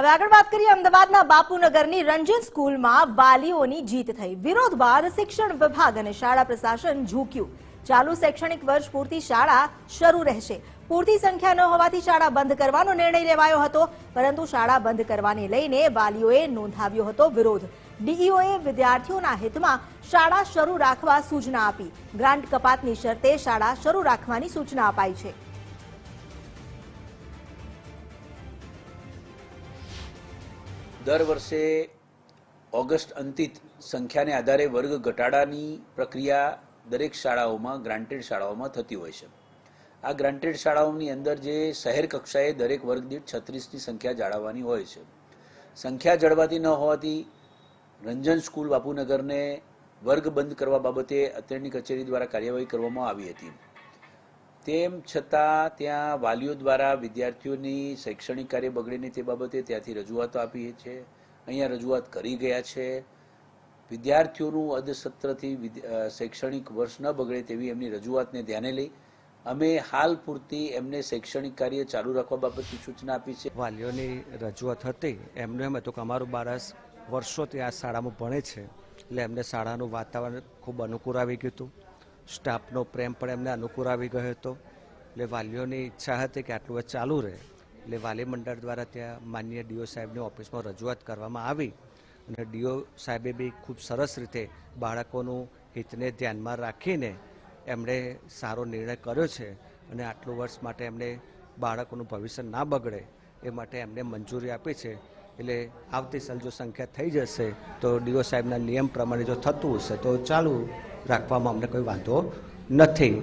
હવે આગળ વાત કરીએ અમદાવાદના બાપુનગરની રંજન સ્કૂલમાં વાલીઓની જીત થઈ. વિરોધ બાદ શિક્ષણ વિભાગ અને શાળા પ્રશાસન ઝૂક્યું. ચાલુ શૈક્ષણિક વર્ષ પૂરતી શાળા શરૂ રહેશે. પૂરતી સંખ્યા ન હોવાથી શાળા બંધ કરવાનો નિર્ણય લેવાયો હતો, પરંતુ શાળા બંધ કરવાને લઈને વાલીઓએ નોંધાવ્યો હતો વિરોધ. ડીઈઓએ વિદ્યાર્થીઓના હિતમાં શાળા શરૂ રાખવા સૂચના આપી. ગ્રાન્ટ કપાતની શરતે શાળા શરૂ રાખવાની સૂચના અપાઈ છે. દર વર્ષે ઓગસ્ટ અંતિત સંખ્યાને આધારે વર્ગ ઘટાડાની પ્રક્રિયા દરેક શાળાઓમાં ગ્રાન્ટેડ શાળાઓમાં થતી હોય છે. આ ગ્રાન્ટેડ શાળાઓની અંદર જે શહેર કક્ષાએ દરેક વર્ગ દીઠ છત્રીસની સંખ્યા જાળવવાની હોય છે. સંખ્યા જળવાતી ન હોવાથી રંજન સ્કૂલ બાપુનગરને વર્ગ બંધ કરવા બાબતે અત્યારની કચેરી દ્વારા કાર્યવાહી કરવામાં આવી હતી. તેમ છતાં ત્યાં વાલીઓ દ્વારા વિદ્યાર્થીઓની શૈક્ષણિક કાર્ય બગડે નહીં તે બાબતે ત્યાંથી રજૂઆતો આપી છે. અહીંયા રજૂઆત કરી ગયા છે. વિદ્યાર્થીઓનું અધસત્રથી શૈક્ષણિક વર્ષ ન બગડે તેવી એમની રજૂઆતને ધ્યાને લઈ અમે હાલ પૂરતી એમને શૈક્ષણિક કાર્ય ચાલુ રાખવા બાબતની સૂચના આપી છે. વાલીઓની રજૂઆત હતી. એમનું એમ હતું કે અમારું બાળક વર્ષોથી આ શાળામાં ભણે છે. એટલે એમને શાળાનું વાતાવરણ ખૂબ અનુકૂળ આવી ગયું હતું. સ્ટાફનો પ્રેમ પણ એમને અનુકૂળ આવી ગયો હતો. એટલે વાલીઓની ઈચ્છા હતી કે આટલું ચાલુ રહે. એટલે વાલી મંડળ દ્વારા ત્યાં માન્ય ડીઓ સાહેબની ઓફિસમાં રજૂઆત કરવામાં આવી. અને ડીઓ સાહેબે બી ખૂબ સરસ રીતે બાળકોનું હિતને ધ્યાનમાં રાખીને એમણે સારો નિર્ણય કર્યો છે અને આટલું વર્ષ માટે એમણે બાળકોનું ભવિષ્ય ના બગડે એ માટે એમને મંજૂરી આપી છે. એટલે આવતી સાલ જો સંખ્યા થઈ જશે, તો ડીઓ સાહેબના નિયમ પ્રમાણે જો થતું હશે, તો ચાલુ રાખવામાં અમને કોઈ વાંધો નથી.